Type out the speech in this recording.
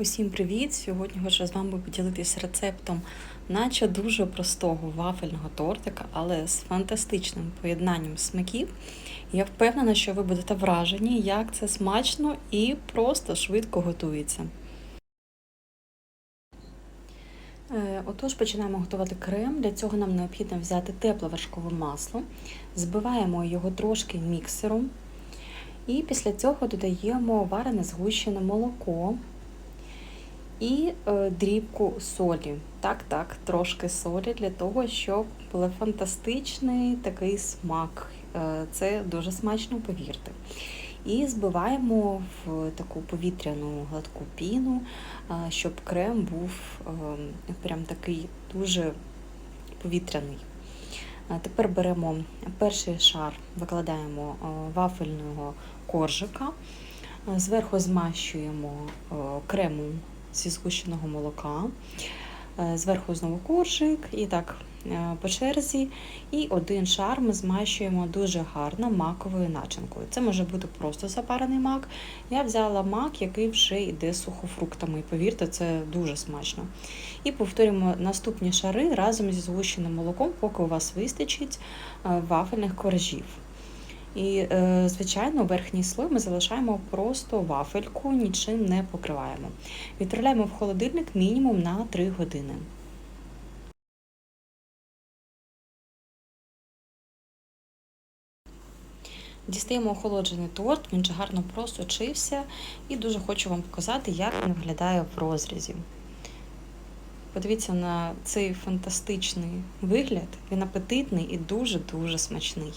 Усім привіт! Сьогодні хочу з вами поділитися рецептом, наче дуже простого вафельного тортика, але з фантастичним поєднанням смаків. Я впевнена, що ви будете вражені, як це смачно і просто швидко готується. Е, Отож, починаємо готувати крем. Для цього нам необхідно взяти тепле вершкове масло, збиваємо його трошки міксером. І після цього додаємо варене згущене молоко і е, дрібку солі. Так, так, трошки солі для того, щоб був фантастичний такий смак. Е, це дуже смачно, повірте. І збиваємо в таку повітряну гладку піну, е, щоб крем був прям такий дуже повітряний. Тепер беремо перший шар, викладаємо вафельного коржика, зверху змащуємо кремом зі згущеного молока, е, зверху знову коржик і так е, по черзі. І один шар ми змащуємо дуже гарно маковою начинкою. Це може бути просто запарений мак. Я взяла мак, який вже йде сухофруктами. Повірте, це дуже смачно. І повторюємо наступні шари разом зі згущеним молоком, поки у вас вистачить е, вафельних коржів. І, е, звичайно, верхній слой ми залишаємо просто вафельку, нічим не покриваємо. Відправляємо в холодильник мінімум на 3 години. Дістаємо охолоджений торт, він же гарно просочився, і дуже хочу вам показати, як він виглядає в розрізі. Подивіться на цей фантастичний вигляд, він апетитний і дуже-дуже смачний.